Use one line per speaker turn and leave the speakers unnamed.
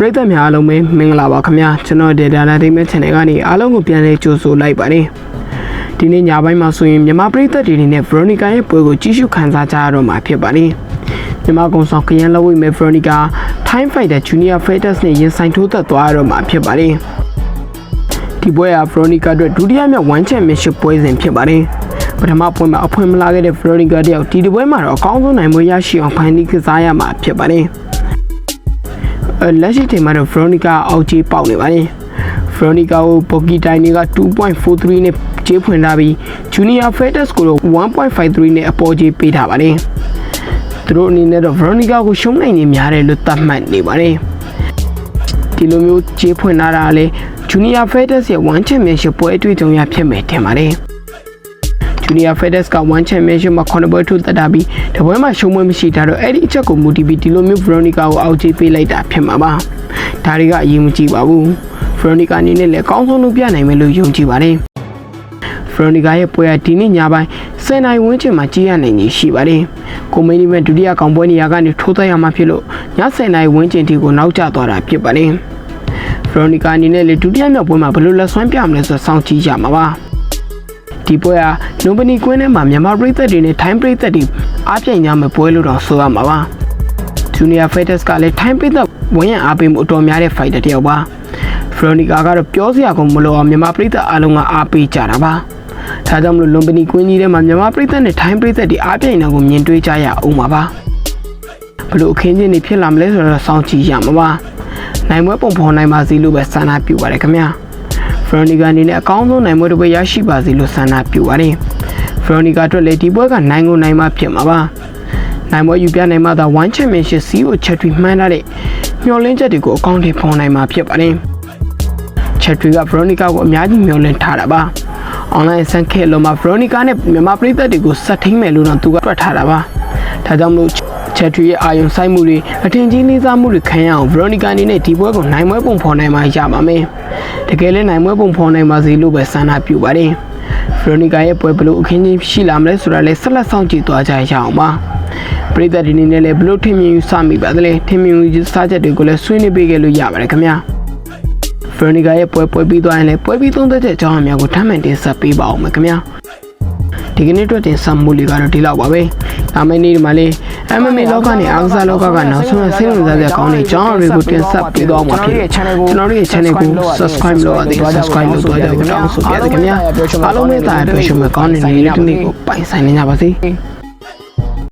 ပရိသတ်များအားလုံးပဲမင်္ဂလာပါခင်ဗျာကျွန်တော်ဒေတာနာဒိမဲ channel ကနေအားလုံးကိုပြန်လည်ကြိုဆိုလိုက်ပါတယ်ဒီနေ့ညပိုင်းမှာဆိုရင်မြန်မာပရိသတ်တွေအနေနဲ့ Veronica ရဲ့ပွဲကိုကြည့်ရှုခန်းစားကြရတော့မှာဖြစ်ပါတယ်မြန်မာကုံဆောင်ခရမ်းလက်ဝိတ်မဲ့ Veronica Time Fighter Junior Fighters နဲ့ရင်ဆိုင်ထိုးသက်သွားရတော့မှာဖြစ်ပါတယ်ဒီပွဲက Veronica အတွက်ဒုတိယမြောက် One Championship ပွဲစဉ်ဖြစ်ပါတယ်ပထမပွဲမှာအဖွင့်မလာခဲ့တဲ့ Veronica တယောက်ဒီဒီပွဲမှာတော့အကောင်းဆုံးနိုင်ပွဲရရှိအောင်ဖန်တီးကစားရမှာဖြစ်ပါတယ်အဲ လက်ရှိချိန်မှာတော့ Veronica အောက်ကြီးပေါက်နေပါတယ်။ Veronica ကို Bogi တိုင်းတွေက2.43နဲ့ကြေးဖွင့်ထားပြီး Junior Fetus ကိုတော့1.53နဲ့အပေါ်ကြီးပေးထားပါတယ်။သူတို့အနေနဲ့တော့ Veronica ကိုရှုံးနိုင်နေများတယ်လို့သတ်မှတ်နေပါတယ်။ဒီလိုမျိုးကြေးဖွင့်ထားတာလေ Junior Fetus ရဲ့ One Championship ပွဲအတွေ့အကြုံရဖြစ်မယ်ထင်ပါတယ်။ Junior Fedes က One Championship မှာ9ပွဲထိုးသက်တာပြီးတပွဲမှာရှုံးပွဲမရှိတာတော့အဲ့ဒီအချက်ကိုမူတည်ပြီးဒီလိုမျိုး Veronica ကိုအောက်ခြေပေးလိုက်တာဖြစ်မှာပါဒါတွေကအရေးမကြီးပါဘူး Veronica အနေနဲ့လည်းအကောင်းဆုံးလုပ်ပြနိုင်မယ်လို့ယုံကြည်ပါတယ် Veronica ရဲ့ပွဲကဒီနေ့ညပိုင်း10နိုင်ဝန်းကျင်မှာကြီးရနိုင်ကြီးရှိပါတယ်ကိုမင်းဒီမဲ့ဒုတိယကောင်ပွဲနေရာကနေထိုးသက်ရမှာဖြစ်လို့ည10နိုင်ဝန်းကျင်ထိကိုနောက်ကျသွားတာဖြစ်ပါတယ် Veronica အနေနဲ့လေဒုတိယမြောက်ပွဲမှာဘယ်လိုလက်ဆွမ်းပြမလဲဆိုတော့စောင့်ကြည့်ကြမှာပါ ဒီပွဲကနိုဘနီကွင်းထဲမှာမြန်မာပြည်သက်တွေနဲ့ထိုင်းပြည်သက်တွေအားပြိုင်ကြမဲ့ပွဲလို့တော့ဆိုရမှာပါ Junior Fighters ကလည်းထိုင်းပြည်သက်ဝင်ရအားပေးမှုအတော်များတဲ့ fighter တစ်ယောက်ပါ Veronica ကတော့ပြောစရာကုန်မလို့အောင်မြန်မာပြည်သက်အားလုံးကအားပေးကြတာပါဒါကြောင့်မလို့လွန်ပနီကွင်းကြီးထဲမှာမြန်မာပြည်သက်နဲ့ထိုင်းပြည်သက်တွေအားပြိုင်တာကိုမြင်တွေ့ကြရအောင်ပါပါဘလို့အခင်းချင်းတွေဖြစ်လာမလဲဆိုတော့စောင့်ကြည့်ရမှာပါနိုင်ပွဲပုံဖော်နိုင်ပါစေလို့ပဲဆန္ဒပြုပါတယ်ခင်ဗျာ Veronica အနေနဲ့အကောင်းဆုံးနိုင်ပွဲတစ်ပွဲရရှိပါစေလို့ဆန္ဒပြုပါတယ်။ Veronica အတွက်လည်းဒီပွဲကနိုင်ကိုနိုင်မှဖြစ်မှာပါ။နိုင်ပွဲယူပြနိုင်မှသာ One Championship စီးကိုချက်ထွေမှန်းထားတဲ့မျှော်လင့်ချက်တွေကိုအကောင့်ထဲဖော်နိုင်မှာဖြစ်ပါတယ်။ချက်ထွေက Veronica ကိုအများကြီးမျှော်လင့်ထားတာပါ။ online ဆန်ခဲလုံးမှာ Veronica နဲ့မြန်မာပြည်သက်တွေကိုဆက်ထိန်မယ်လို့တော့သူကတွက်ထားတာပါ။ဒါကြောင့်မလို့ ချက်ထွေရဲ့အာယုံဆိုင်မှုတွေအထင်ကြီးလေးစားမှုတွေခံရအောင် Veronica အနေနဲ့ဒီပွဲကိုနိုင်ပွဲပုံဖော်နိုင်မှရပါမယ်။တကယ်လည်းနိုင်ပွဲပုံဖော်နိုင်ပါစေလို့ပဲဆန္ဒပြုပါတယ်။ Veronica ရဲ့ပွဲဘလို့အခင်းချင်းရှိလာမလဲဆိုတာလည်းဆက်လက်ဆောင်ကြည့်သွားကြရအောင်ပါ။ပရိသတ်ဒီနေ့လည်းဘလို့ထင်မြင်ယူစမိပါသလဲထင်မြင်ယူစားချက်တွေကိုလည်းဆွေးနွေးပေးခဲ့လို့ရပါတယ်ခင်ဗျာ။ Veronica ရဲ့ပွဲပွဲပြီးသွားရင်လည်းပွဲပြီးသုံးသက်တဲ့အကြောင်းအရာများကိုထပ်မံတင်ဆက်ပေးပါအောင်မယ်ခင်ဗျာ။ ဒီကနေ့အတွက်တင်ဆက်မှုလေးကတော့ဒီလောက်ပါပဲ။ဒါမယ့်နေ့ဒီမှာလေး MMA လောကနဲ့အားကစားလောကကနောက်ဆုံးဆင်းရဲသားတဲ့ကောင်းတဲ့ကြောင်းတွေကိုတင်ဆက်ပေးသွားမှာဖြစ်တယ်။ကျွန်တော်တို့ရဲ့ channel ကို subscribe လုပ်ရသေး subscribe လုပ်သွားကြဖို့တောင်းဆိုပြရခင်ဗျာ။အားလုံးပဲတာပြောရှုံးမဲ့ကောင်းတဲ့နေ့လေးတစ်နေ့ကိုပိုင်ဆိုင်နေကြပါစေ။